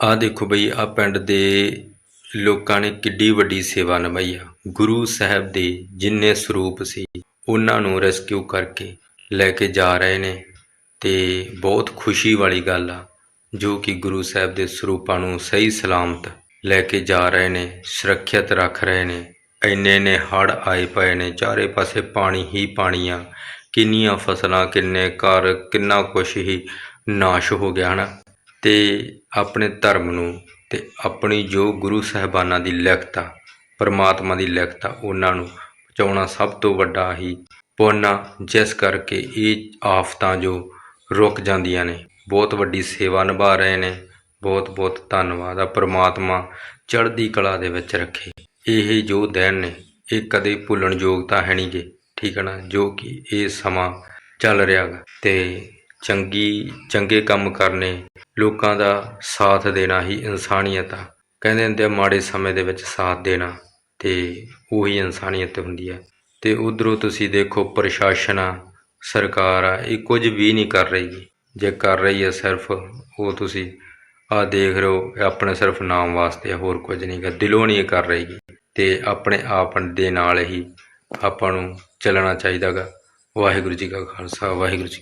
ਆਹ ਦੇਖੋ ਬਈ ਆ ਪਿੰਡ ਦੇ ਲੋਕਾਂ ਨੇ ਕਿੱਡੀ ਵੱਡੀ ਸੇਵਾ ਨਿਭਾਈ ਆ। ਗੁਰੂ ਸਾਹਿਬ ਦੇ ਜਿੰਨੇ ਸਰੂਪ ਸੀ, ਉਹਨਾਂ ਨੂੰ ਰੈਸਕਿਊ ਕਰਕੇ ਲੈ ਕੇ ਜਾ ਰਹੇ ਨੇ ਤੇ ਬਹੁਤ ਖੁਸ਼ੀ ਵਾਲੀ ਗੱਲ ਆ, ਜੋ ਕਿ ਗੁਰੂ ਸਾਹਿਬ ਦੇ ਸਰੂਪਾਂ ਨੂੰ ਸਹੀ ਸਲਾਮਤ ਲੈ ਕੇ ਜਾ ਰਹੇ ਨੇ, ਸੁਰੱਖਿਅਤ ਰੱਖ ਰਹੇ ਨੇ। ਇੰਨੇ ਨੇ ਹੜ ਆਏ ਪਏ ਨੇ, ਚਾਰੇ ਪਾਸੇ ਪਾਣੀ ਹੀ ਪਾਣੀ ਆ ਕਿੰਨੀਆਂ ਫਸਲਾਂ, ਕਿੰਨੇ ਘਰ, ਕਿੰਨਾ ਕੁਛ ਹੀ ਨਾਸ਼ ਹੋ ਗਿਆ, ਹਨਾ? ਤੇ ਆਪਣੇ ਧਰਮ ਨੂੰ ਅਤੇ ਆਪਣੀ ਜੋ ਗੁਰੂ ਸਾਹਿਬਾਨਾਂ ਦੀ ਲਿਖਤ ਆ, ਪਰਮਾਤਮਾ ਦੀ ਲਿਖਤ ਆ, ਉਹਨਾਂ ਨੂੰ ਬਚਾਉਣਾ ਸਭ ਤੋਂ ਵੱਡਾ ਹੀ ਪੁੰਨ ਆ, ਜਿਸ ਕਰਕੇ ਇਹ ਆਫਤਾਂ ਜੋ ਰੁਕ ਜਾਂਦੀਆਂ ਨੇ, ਬਹੁਤ ਵੱਡੀ ਸੇਵਾ ਨਿਭਾ ਰਹੇ ਨੇ ਬਹੁਤ ਬਹੁਤ ਧੰਨਵਾਦ ਆ ਪ੍ਰਮਾਤਮਾ ਚੜ੍ਹਦੀ ਕਲਾ ਦੇ ਵਿੱਚ ਰੱਖੇ। ਇਹ ਜੋ ਦਿਨ ਨੇ, ਇਹ ਕਦੇ ਭੁੱਲਣ ਯੋਗ ਤਾਂ ਹੈ ਨਹੀਂ ਗੇ, ਠੀਕ ਹੈ ਨਾ? ਜੋ ਕਿ ਇਹ ਸਮਾਂ ਚੱਲ ਰਿਹਾ ਗਾ। ਤੇ ਚੰਗੀ, ਚੰਗੇ ਕੰਮ ਕਰਨੇ ਲੋਕਾਂ ਦਾ ਸਾਥ ਦੇਣਾ ਹੀ ਇਨਸਾਨੀਅਤ ਆ ਕਹਿੰਦੇ ਹੁੰਦੇ ਆ, ਮਾੜੇ ਸਮੇਂ ਦੇ ਵਿੱਚ ਸਾਥ ਦੇਣਾ ਤੇ ਉਹੀ ਇਨਸਾਨੀਅਤ ਹੁੰਦੀ ਹੈ ਤੇ ਉਧਰੋਂ ਤੁਸੀਂ ਦੇਖੋ, ਪ੍ਰਸ਼ਾਸਨ ਆ, ਸਰਕਾਰ ਆ, ਇਹ ਕੁਝ ਵੀ ਨਹੀਂ ਕਰ ਰਹੀ ਗੀ। ਜੇ ਕਰ ਰਹੀ ਹੈ ਸਿਰਫ, ਉਹ ਤੁਸੀਂ ਆ ਦੇਖ ਰਹੇ ਹੋ ਆਪਣੇ ਸਿਰਫ ਨਾਮ ਵਾਸਤੇ ਹੋਰ ਕੁਝ ਨਹੀਂ ਗਾ, ਦਿਲੋਂ ਨਹੀਂ ਇਹ ਕਰ ਰਹੀ ਗੀ। ਤੇ ਆਪਣੇ ਆਪ ਦੇ ਨਾਲ ਹੀ ਆਪਾਂ ਨੂੰ ਚੱਲਣਾ ਚਾਹੀਦਾ ਗਾ ਵਾਹਿਗੁਰੂ ਜੀ ਕਾ ਖਾਲਸਾ, ਵਾਹਿਗੁਰੂ ਜੀ